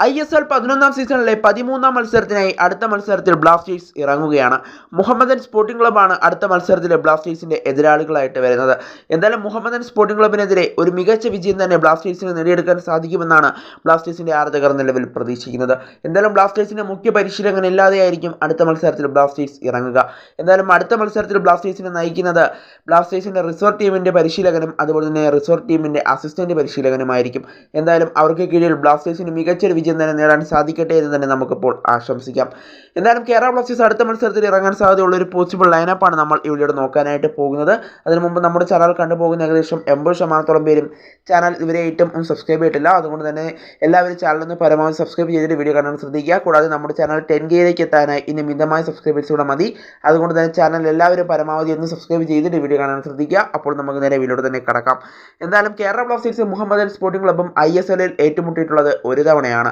I S L പതിനൊന്നാം സീസണിലെ പതിമൂന്നാം മത്സരത്തിനായി അടുത്ത മത്സരത്തിൽ ബ്ലാസ്റ്റേഴ്സ് ഇറങ്ങുകയാണ്. മുഹമ്മദൻ സ്പോർട്ടിംഗ് ക്ലബ്ബാണ് അടുത്ത മത്സരത്തിൽ ബ്ലാസ്റ്റേഴ്സിന്റെ എതിരാളികളായിട്ട് വരുന്നത്. എന്തായാലും മുഹമ്മദൻ സ്പോർട്ടിംഗ് ക്ലബിനെതിരെ ഒരു മികച്ച വിജയം തന്നെ ബ്ലാസ്റ്റേഴ്സിന് നേടിയെടുക്കാൻ സാധിക്കുമെന്നാണ് ബ്ലാസ്റ്റേഴ്സിന്റെ ആരാധകർ നിലവിൽ പ്രതീക്ഷിക്കുന്നത്. എന്തായാലും ബ്ലാസ്റ്റേഴ്സിന്റെ മുഖ്യ പരിശീലകൻ ഇല്ലാതെയായിരിക്കും അടുത്ത മത്സരത്തിൽ ബ്ലാസ്റ്റേഴ്സ് ഇറങ്ങുക. എന്തായാലും അടുത്ത മത്സരത്തിൽ ബ്ലാസ്റ്റേഴ്സിനെ നയിക്കുന്നത് ബ്ലാസ്റ്റേഴ്സിന്റെ റിസർവ് ടീമിന്റെ പരിശീലകനും അതുപോലെ തന്നെ റിസർവ് ടീമിന്റെ അസിസ്റ്റന്റ് പരിശീലകനുമായിരിക്കും. എന്തായാലും അവർക്ക് കീഴിൽ ബ്ലാസ്റ്റേഴ്സിന് മികച്ചൊരു വിജയം തന്നെ നേടാൻ സാധിക്കട്ടെ എന്ന് തന്നെ നമുക്കിപ്പോൾ ആശംസിക്കാം. എന്തായാലും കേരള ബ്ലാസ്റ്റേഴ്സ് അടുത്ത മത്സരത്തിൽ ഇറങ്ങാൻ സാധ്യതയുള്ള ഒരു പോസിബിൾ ലൈനപ്പാണ് നമ്മൾ ഇവിടെ നോക്കാനായിട്ട് പോകുന്നത്. അതിനു മുമ്പ് നമ്മുടെ ചാനൽ കണ്ടുപോകുന്ന ഏകദേശം എൺപത് ശതമാനത്തോളം പേരും ചാനൽ ഇവരെ ഏറ്റവും സബ്സ്ക്രൈബ് ചെയ്തിട്ടില്ല. അതുകൊണ്ട് തന്നെ എല്ലാവരും ചാനലൊന്ന് പരമാവധി സബ്സ്ക്രൈബ് ചെയ്തിട്ട് വീഡിയോ കാണാൻ ശ്രദ്ധിക്കുക. കൂടാതെ നമ്മുടെ ചാനൽ ടെൻ കെയിലേക്ക് എത്താനായി ഇനി മിതമായ സബ്സ്ക്രൈബേഴ്സ് കൂടെ മതി. അതുകൊണ്ട് തന്നെ ചാനൽ എല്ലാവരും പരമാവധി ഒന്ന് സബ്സ്ക്രൈബ് ചെയ്തിട്ട് വീഡിയോ കാണാൻ ശ്രദ്ധിക്കുക. അപ്പോൾ നമുക്ക് നേരെ വീഡിയോ തന്നെ കടക്കാം. എന്തായാലും കേരള ബ്ലാസ്റ്റേഴ്സ് മുഹമ്മദൻ സ്പോർട്ടിംഗ് ക്ലബ്ബും ഐ എസ് എല്ലിൽ ഏറ്റുമുട്ടിയിട്ടുള്ളത് ഒരു തവണയാണ്.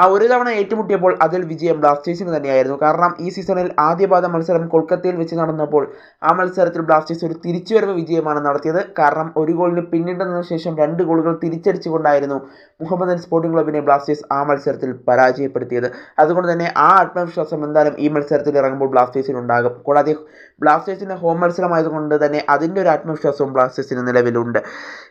ആ ഒരു തവണ ഏറ്റുമുട്ടിയപ്പോൾ അതിൽ വിജയം ബ്ലാസ്റ്റേഴ്സിന് തന്നെയായിരുന്നു. കാരണം ഈ സീസണിൽ ആദ്യപാദ മത്സരം കൊൽക്കത്തയിൽ വെച്ച് നടന്നപ്പോൾ ആ മത്സരത്തിൽ ബ്ലാസ്റ്റേഴ്സ് ഒരു തിരിച്ചുവരവ് വിജയമാണ് നടത്തിയത്. കാരണം ഒരു ഗോളിന് പിന്നിട്ടതിന് ശേഷം രണ്ട് ഗോളുകൾ തിരിച്ചടിച്ചുകൊണ്ടായിരുന്നു മുഹമ്മദൻ സ്പോർട്ടിംഗ് ക്ലബിനെ ബ്ലാസ്റ്റേഴ്സ് ആ മത്സരത്തിൽ പരാജയപ്പെടുത്തിയത്. അതുകൊണ്ട് തന്നെ ആ ആത്മവിശ്വാസം എന്തായാലും ഈ മത്സരത്തിൽ ഇറങ്ങുമ്പോൾ ബ്ലാസ്റ്റേഴ്സിന് ഉണ്ടാകും. കൂടാതെ ബ്ലാസ്റ്റേഴ്സിന്റെ ഹോം മത്സരമായതുകൊണ്ട് തന്നെ അതിന്റെ ഒരു ആത്മവിശ്വാസവും ബ്ലാസ്റ്റേഴ്സിന് നിലവിലുണ്ട്.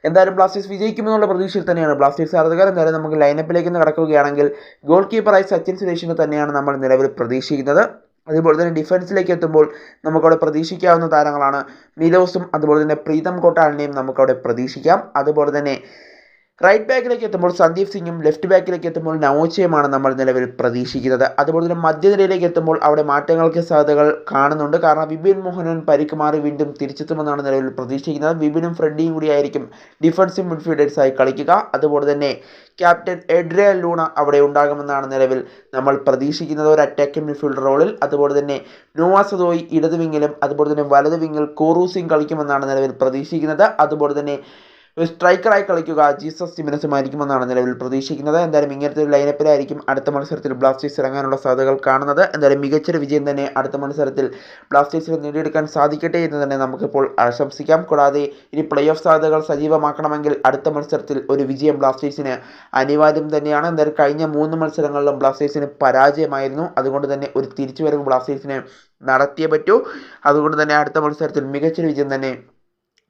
എന്തായാലും ബ്ലാസ്റ്റേഴ്സ് വിജയിക്കുമെന്നുള്ള പ്രതീക്ഷയിൽ തന്നെയാണ്. ബ്ലാസ്റ്റേഴ്സ് ആരാധകർ എന്തായാലും നമുക്ക് ലൈനപ്പിലേക്ക് കടക്കുകയാണെങ്കിൽ ഗോൾ കീപ്പറായി സച്ചിൻ സുരേഷിനെ തന്നെയാണ് നമ്മൾ നിലവിൽ പ്രതീക്ഷിക്കുന്നത്. അതുപോലെ തന്നെ ഡിഫൻസിലേക്ക് എത്തുമ്പോൾ നമുക്കവിടെ പ്രതീക്ഷിക്കാവുന്ന താരങ്ങളാണ് മിലോസും അതുപോലെ തന്നെ പ്രീതം കോട്ടാളിനെയും നമുക്കവിടെ പ്രതീക്ഷിക്കാം. അതുപോലെ തന്നെ റൈറ്റ് ബാക്കിലേക്ക് എത്തുമ്പോൾ സന്ദീപ് സിംഗും ലെഫ്റ്റ് ബാക്കിലേക്ക് എത്തുമ്പോൾ നവോച്ചയുമാണ് നമ്മൾ നിലവിൽ പ്രതീക്ഷിക്കുന്നത്. അതുപോലെ തന്നെ മധ്യനിരയിലേക്ക് എത്തുമ്പോൾ അവിടെ മാറ്റങ്ങൾക്ക് സാധ്യതകൾ കാണുന്നുണ്ട്. കാരണം വിപിൻ മോഹനൻ പരിക്ക് മാറി വീണ്ടും തിരിച്ചെത്തുമെന്നാണ് നിലവിൽ പ്രതീക്ഷിക്കുന്നത്. വിപിനും ഫ്രെഡിയും കൂടിയായിരിക്കും ഡിഫൻസീവ് മിഡ്ഫീൽഡേഴ്സായി കളിക്കുക. അതുപോലെ തന്നെ ക്യാപ്റ്റൻ എഡ്രിയ ലൂണ അവിടെ ഉണ്ടാകുമെന്നാണ് നിലവിൽ നമ്മൾ പ്രതീക്ഷിക്കുന്നത്. ഒരു അറ്റാക്കിംഗ് മിഡ്ഫീൽഡ് റോളിൽ അതുപോലെ തന്നെ നോവാസദോയി ഇടത് വിങ്ങിലും അതുപോലെ തന്നെ വലത് വിങ്ങിൽ കോറു സിംഗ് കളിക്കുമെന്നാണ് നിലവിൽ പ്രതീക്ഷിക്കുന്നത്. അതുപോലെ തന്നെ സ്ട്രൈക്കറായി കളിക്കുക ജീസസ് ജിമിനസുമായിരിക്കുമെന്നാണ് നിലവിൽ പ്രതീക്ഷിക്കുന്നത്. എന്തായാലും ഇങ്ങനത്തെ ഒരു ലൈനപ്പിലായിരിക്കും അടുത്ത മത്സരത്തിൽ ബ്ലാസ്റ്റേഴ്സ് ഇറങ്ങാനുള്ള സാധ്യതകൾ കാണുന്നത്. എന്തായാലും മികച്ചൊരു വിജയം തന്നെ അടുത്ത മത്സരത്തിൽ ബ്ലാസ്റ്റേഴ്സിന് നേടിയെടുക്കാൻ സാധിക്കട്ടെ എന്ന് തന്നെ നമുക്കിപ്പോൾ ആശംസിക്കാം. കൂടാതെ ഇനി പ്ലേ ഓഫ് സാധ്യതകൾ സജീവമാക്കണമെങ്കിൽ അടുത്ത മത്സരത്തിൽ ഒരു വിജയം ബ്ലാസ്റ്റേഴ്സിന് അനിവാര്യം തന്നെയാണ്. എന്തായാലും കഴിഞ്ഞ മൂന്ന് മത്സരങ്ങളിലും ബ്ലാസ്റ്റേഴ്സിന് പരാജയമായിരുന്നു. അതുകൊണ്ട് തന്നെ ഒരു തിരിച്ചുവരവ് ബ്ലാസ്റ്റേഴ്സിന് നടത്തിയേ പറ്റൂ. അതുകൊണ്ട് തന്നെ അടുത്ത മത്സരത്തിൽ മികച്ചൊരു വിജയം തന്നെ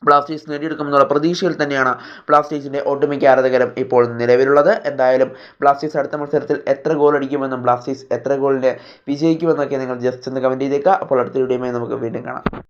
ബ്ലാസ്റ്റേഴ്സ് നേടിയെടുക്കുമെന്നുള്ള പ്രതീക്ഷയിൽ തന്നെയാണ് ബ്ലാസ്റ്റേഴ്സിന്റെ ഒട്ടുമിക്ക ആരാധകരും ഇപ്പോൾ നിലവിലുള്ളത്. എന്തായാലും ബ്ലാസ്റ്റേഴ്സ് അടുത്ത മത്സരത്തിൽ എത്ര ഗോൾ അടിക്കുമെന്നും ബ്ലാസ്റ്റേഴ്സ് എത്ര ഗോളിന് വിജയിക്കുമെന്നൊക്കെ നിങ്ങൾ ജസ്റ്റ് ഒന്ന് കമന്റ് ചെയ്തേക്കുക. അപ്പോൾ അടുത്ത വീഡിയോയുമായി നമുക്ക് വീണ്ടും കാണാം.